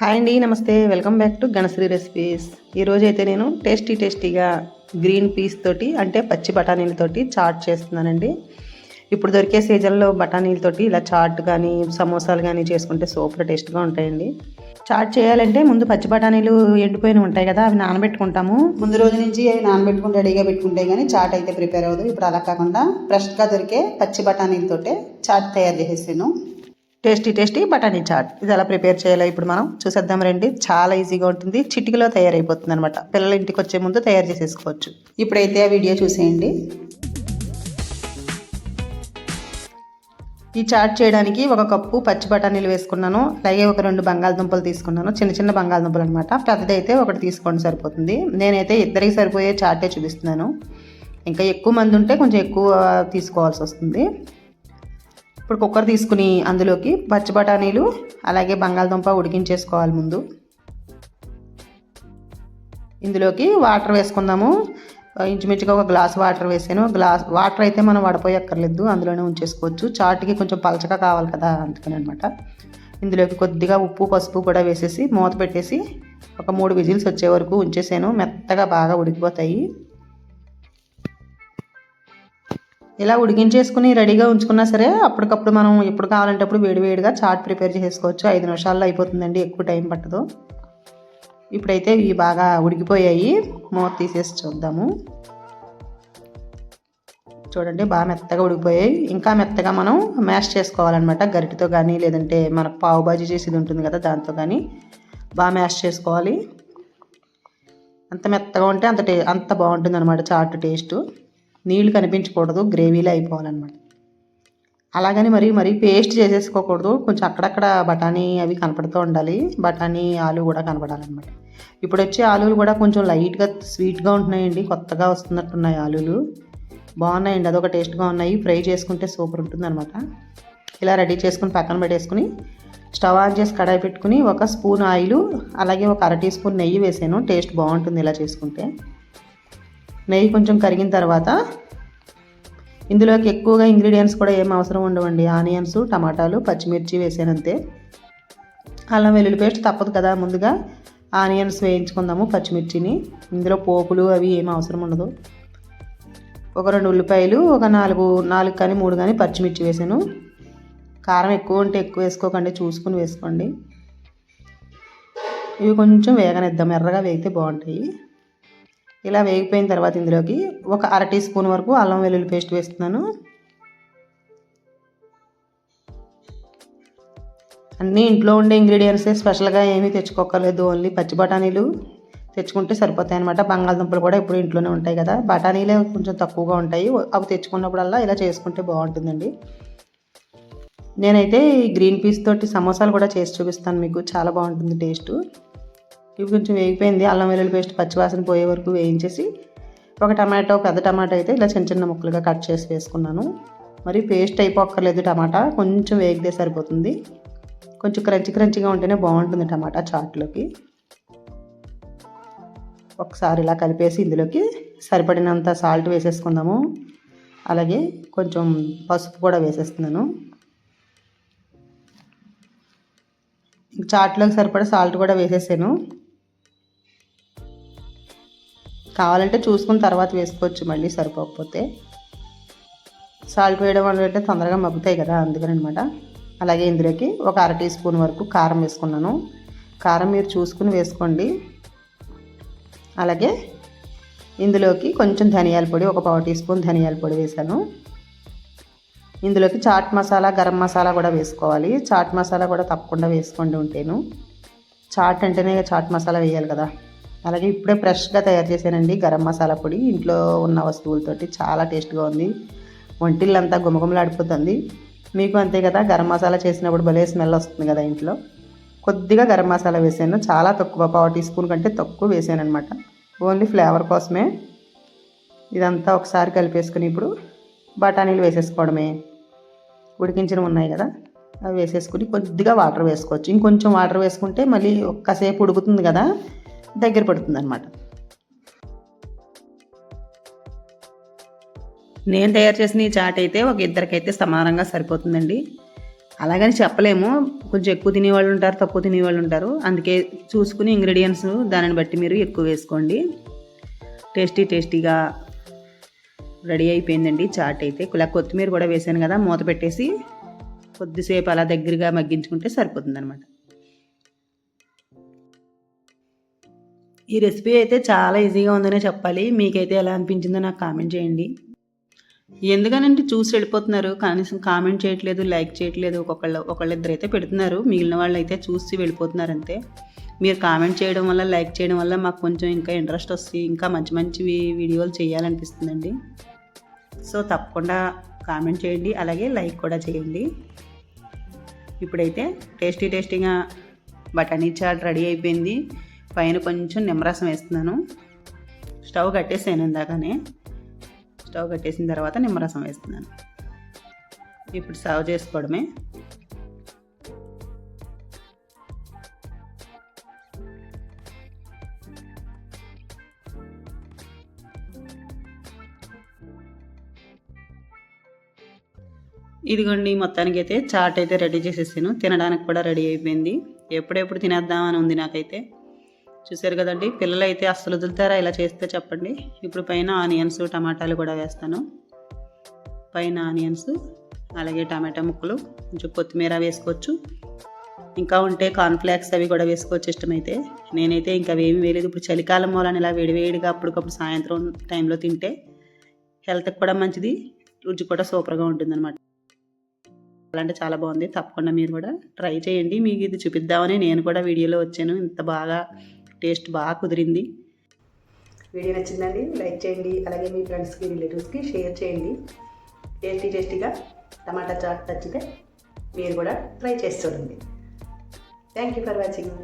Hi అండి నమస్తే. Welcome back to Ganasri recipes ఈరోజు అయితే నేను టేస్టీ టేస్టీగా గ్రీన్ పీస్ తోటి అంటే పచ్చి బఠానీలతోటి చాట్ చేస్తున్నానండి. ఇప్పుడు దొరికే సీజన్లో బఠానీలతోటి ఇలా చాట్ కానీ సమోసాలు కానీ చేసుకుంటే సూపర్ టేస్ట్గా ఉంటాయండి. చాట్ చేయాలంటే ముందు పచ్చి బఠానీలు ఎండిపోయిన ఉంటాయి కదా అవి నానబెట్టుకుంటాము. ముందు రోజు నుంచి అవి నానబెట్టుకుని రెడీగా పెట్టుకుంటే కానీ చాట్ అయితే ప్రిపేర్ అవ్వదు. ఇప్పుడు అలా కాకుండా ఫ్రెష్గా దొరికే పచ్చి బఠానీలతోటే చాట్ తయారు చేసేసాను. టేస్టీ టేస్టీ బఠానీ చాట్. ఇది ఎలా ప్రిపేర్ చేయాలో ఇప్పుడు మనం చూసేద్దాం రండి. చాలా ఈజీగా ఉంటుంది. చిటికలో తయారైపోతుంది అనమాట పిల్లల ఇంటికి వచ్చే ముందు తయారు చేసేసుకోవచ్చు. ఇప్పుడైతే ఆ వీడియో చూసేయండి. ఈ చాట్ చేయడానికి ఒక కప్పు పచ్చి బఠానీలు వేసుకున్నాను. అలాగే ఒక రెండు బంగాళదుంపలు తీసుకున్నాను. చిన్న చిన్న బంగాళదుంపలు అనమాట పెద్దదైతే ఒకటి తీసుకోండి సరిపోతుంది. నేనైతే ఇద్దరికి సరిపోయే చాటే చూపిస్తున్నాను. ఇంకా ఎక్కువ మంది ఉంటే కొంచెం ఎక్కువ తీసుకోవాల్సి వస్తుంది. ఇప్పుడు కుక్కర్ తీసుకుని అందులోకి పచ్చి బఠానీలు అలాగే బంగాళదుంప ఉడికించేసుకోవాలి ముందు. ఇందులోకి వాటర్ వేసుకుందాము. ఇంచుమించుగా ఒక గ్లాస్ వాటర్ వేసాను. గ్లాస్ వాటర్ అయితే మనం వడపోయక్కర్లేదు అందులోనే ఉంచేసుకోవచ్చు. చాట్కి కొంచెం పలచగా కావాలి కదా అందుకని అనమాట ఇందులోకి కొద్దిగా ఉప్పు పసుపు కూడా వేసేసి మూత పెట్టేసి ఒక మూడు విజిల్స్ వచ్చే వరకు ఉంచేసాను. మెత్తగా బాగా ఉడికిపోతాయి. ఇలా ఉడికించేసుకుని రెడీగా ఉంచుకున్నా సరే అప్పటికప్పుడు మనం ఎప్పుడు కావాలంటే అప్పుడు వేడివేడిగా చాట్ ప్రిపేర్ చేసుకోవచ్చు. ఐదు నిమిషాల్లో అయిపోతుందండి ఎక్కువ టైం పట్టదు. ఇప్పుడైతే ఇవి బాగా ఉడికిపోయాయి. మూత తీసేసి చూద్దాము. చూడండి బాగా మెత్తగా ఉడికిపోయాయి. ఇంకా మెత్తగా మనం మ్యాష్ చేసుకోవాలన్నమాట. గరిటతో కానీ లేదంటే మనకు పావు బాజీ చేసేది ఉంటుంది కదా దాంతో కానీ బాగా మ్యాష్ చేసుకోవాలి. అంత మెత్తగా ఉంటే అంత టే అంత బాగుంటుంది అనమాట చాట్ టేస్ట్. నీళ్ళు కనిపించకూడదు గ్రేవీలో అయిపోవాలన్నమాట. అలాగని మరి మరి పేస్ట్ చేసేసుకోకూడదు. కొంచెం అక్కడక్కడ బఠానీ అవి కనపడుతూ ఉండాలి. బఠానీ ఆలు కూడా కనపడాలన్నమాట. ఇప్పుడు వచ్చే ఆలులు కూడా కొంచెం లైట్గా స్వీట్గా ఉంటున్నాయండి. కొత్తగా వస్తున్నట్టున్నాయి ఆలులు. బాగున్నాయండి. అదొక టేస్ట్గా ఉన్నాయి. ఫ్రై చేసుకుంటే సూపర్ ఉంటుందన్నమాట. ఇలా రెడీ చేసుకుని పక్కన పెట్టేసుకుని స్టవ్ ఆన్ చేసి కడాయి పెట్టుకుని ఒక స్పూన్ ఆయిల్ అలాగే ఒక అర టీ స్పూన్ నెయ్యి వేసాను. టేస్ట్ బాగుంటుంది ఇలా చేసుకుంటే. నెయ్యి కొంచెం కరిగిన తర్వాత ఇందులోకి ఎక్కువగా ఇంగ్రీడియంట్స్ కూడా ఏం అవసరం ఉండవండి. ఆనియన్స్ టమాటాలు పచ్చిమిర్చి వేసానంతే. అల్లం వెల్లుల్లి పేస్ట్ తప్పదు కదా. ముందుగా ఆనియన్స్ వేయించుకుందాము పచ్చిమిర్చిని. ఇందులో పోపులు అవి ఏం అవసరం ఉండదు. ఒక రెండు ఉల్లిపాయలు ఒక నాలుగు నాలుగు కానీ మూడు కానీ పచ్చిమిర్చి వేసాను. కారం ఎక్కువ ఉంటే ఎక్కువ వేసుకోకండి. చూసుకుని వేసుకోండి. ఇవి కొంచెం వేగనిద్దాం. ఎర్రగా వేగితే బాగుంటాయి. ఇలా వేగిపోయిన తర్వాత ఇందులోకి ఒక అర టీ స్పూన్ వరకు అల్లం వెల్లుల్లి పేస్ట్ వేస్తున్నాను. అన్నీ ఇంట్లో ఉండే ఇంగ్రీడియంట్సే స్పెషల్గా ఏమీ తెచ్చుకోకర్లేదు ఓన్లీ పచ్చి బఠానీలు తెచ్చుకుంటే సరిపోతాయి అనమాట బంగాళదుంపలు కూడా ఇప్పుడు ఇంట్లోనే ఉంటాయి కదా. బఠానీలే కొంచెం తక్కువగా ఉంటాయి. అవి తెచ్చుకున్నప్పుడల్లా ఇలా చేసుకుంటే బాగుంటుందండి. నేనైతే ఈ గ్రీన్ పీస్ తోటి సమోసాలు కూడా చేసి చూపిస్తాను మీకు. చాలా బాగుంటుంది టేస్ట్. ఇవి కొంచెం వేగిపోయింది. అల్లం వెల్లుల్లి పేస్ట్ పచ్చివాసన పోయే వరకు వేయించేసి ఒక టమాటో పెద్ద టమాటో అయితే ఇలా చిన్న చిన్న ముక్కలుగా కట్ చేసి వేసుకున్నాను. మరి పేస్ట్ అయిపోక్కర్లేదు టమాటా కొంచెం వేగితే సరిపోతుంది. కొంచెం క్రంచి క్రంచిగా ఉంటేనే బాగుంటుంది టమాటా చాట్లోకి. ఒకసారి ఇలా కలిపేసి ఇందులోకి సరిపడినంత సాల్ట్ వేసేసుకుందాము. అలాగే కొంచెం పసుపు కూడా వేసేస్తున్నాను. చాట్లోకి సరిపడా సాల్ట్ కూడా వేసేసాను. కావాలంటే చూసుకున్న తర్వాత వేసుకోవచ్చు మళ్ళీ సరిపోకపోతే. సాల్ట్ వేయడం వల్ల అంటే తొందరగా మగ్గుతాయి కదా అందుకని అనమాట అలాగే ఇందులోకి ఒక అర టీ స్పూన్ వరకు కారం వేసుకున్నాను. కారం మీరు చూసుకుని వేసుకోండి. అలాగే ఇందులోకి కొంచెం ధనియాల పొడి ఒక పావు టీ స్పూన్ ధనియాల పొడి వేసాను ఇందులోకి చాట్ మసాలా గరం మసాలా కూడా వేసుకోవాలి. చాట్ మసాలా కూడా తప్పకుండా వేసుకోండి ఉంటేను. చాట్ అంటేనే చాట్ మసాలా వేయాలి కదా. అలాగే ఇప్పుడే ఫ్రెష్గా తయారు చేశానండి గరం మసాలా పొడి. ఇంట్లో ఉన్న వస్తువులతోటి చాలా టేస్ట్గా ఉంది. వంటిల్లంతా గుమగుమలాడిపోతుంది. మీకు అంతే కదా గరం మసాలా చేసినప్పుడు భలే స్మెల్ వస్తుంది కదా ఇంట్లో. కొద్దిగా గరం మసాలా వేసాను. చాలా తక్కువ పావు టీ స్పూన్ కంటే తక్కువ వేసాను అనమాట ఓన్లీ ఫ్లేవర్ కోసమే. ఇదంతా ఒకసారి కలిపేసుకుని ఇప్పుడు బఠానీలు వేసేసుకోవడమే. ఉడికించినవి ఉన్నాయి కదా అవి వేసేసుకుని కొద్దిగా వాటర్ వేసుకోవచ్చు. ఇంకొంచెం వాటర్ వేసుకుంటే మళ్ళీ ఒక్కసేపు ఉడుకుతుంది కదా. దగ్గర పడుతుంది అనమాట నేను తయారు చేసిన ఈ చాట్ అయితే ఒక ఇద్దరికైతే సమానంగా సరిపోతుందండి. అలాగని చెప్పలేము. కొంచెం ఎక్కువ తినేవాళ్ళు ఉంటారు తక్కువ తినేవాళ్ళు ఉంటారు. అందుకే చూసుకుని ఇంగ్రీడియంట్స్ దానిని బట్టి మీరు ఎక్కువ వేసుకోండి. టేస్టీ టేస్టీగా రెడీ అయిపోయిందండి చాట్ అయితే. ఇలా కొత్తిమీర కూడా వేసాను కదా మూత పెట్టేసి కొద్దిసేపు అలా దగ్గరగా మగ్గించుకుంటే సరిపోతుంది అనమాట ఈ రెసిపీ అయితే చాలా ఈజీగా ఉందనే చెప్పాలి. మీకైతే ఎలా అనిపించిందో నాకు కామెంట్ చేయండి. ఎందుకనంటే చూసి వెళ్ళిపోతున్నారు. కనీసం కామెంట్ చేయట్లేదు లైక్ చేయట్లేదు. ఒక్కొక్కళ్ళు ఒకళ్ళిద్దరు అయితే పెడుతున్నారు. మిగిలిన వాళ్ళు అయితే చూసి వెళ్ళిపోతున్నారు అంతే. మీరు కామెంట్ చేయడం వల్ల లైక్ చేయడం వల్ల మాకు కొంచెం ఇంకా ఇంట్రెస్ట్ వస్తుంది. ఇంకా మంచి మంచి వీడియోలు చేయాలనిపిస్తుందండి. సో తప్పకుండా కామెంట్ చేయండి. అలాగే లైక్ కూడా చేయండి. ఇప్పుడైతే టేస్టీ టేస్టీగా బఠానీ చాట్ రెడీ అయిపోయింది. పైన కొంచెం నిమ్మరసం వేస్తున్నాను. స్టవ్ కట్టేసాను ఇందాకనే. స్టవ్ కట్టేసిన తర్వాత నిమ్మరసం వేస్తున్నాను. ఇప్పుడు సర్వ్ చేసుకోవడమే. ఇదిగోండి మొత్తానికి అయితే చాట్ అయితే రెడీ చేసేసాను. తినడానికి కూడా రెడీ అయిపోయింది. ఎప్పుడెప్పుడు తినేద్దామని ఉంది నాకైతే. చూసారు కదండి పిల్లలు అయితే అస్సలు వదులుతారా? ఇలా చేస్తే చెప్పండి. ఇప్పుడు పైన ఆనియన్స్ టమాటాలు కూడా వేస్తాను. పైన ఆనియన్స్ అలాగే టమాటా ముక్కలు కొంచెం కొత్తిమీర వేసుకోవచ్చు. ఇంకా ఉంటే కార్న్ఫ్లాక్స్ అవి కూడా వేసుకోవచ్చు ఇష్టమైతే. నేనైతే ఇంకా అవేమి వేయలేదు. ఇప్పుడు చలికాలం మూలాన్ని ఇలా వేడివేడిగా అప్పటికప్పుడు సాయంత్రం టైంలో తింటే హెల్త్కి కూడా మంచిది రుచి కూడా సూపర్గా ఉంటుందన్నమాట. అలాంటి చాలా బాగుంది. తప్పకుండా మీరు కూడా ట్రై చేయండి. మీకు ఇది చూపిద్దామని నేను కూడా వీడియోలో వచ్చాను. ఇంత బాగా టేస్ట్ బాగా కుదిరింది. వీడియో నచ్చిందండి లైక్ చేయండి అలాగే మీ ఫ్రెండ్స్కి రిలేటివ్స్కి షేర్ చేయండి. టేస్టీ టేస్టీగా టమాటా చాట్ నచ్చితే మీరు కూడా ట్రై చేసి చూడండి. Thank you for watching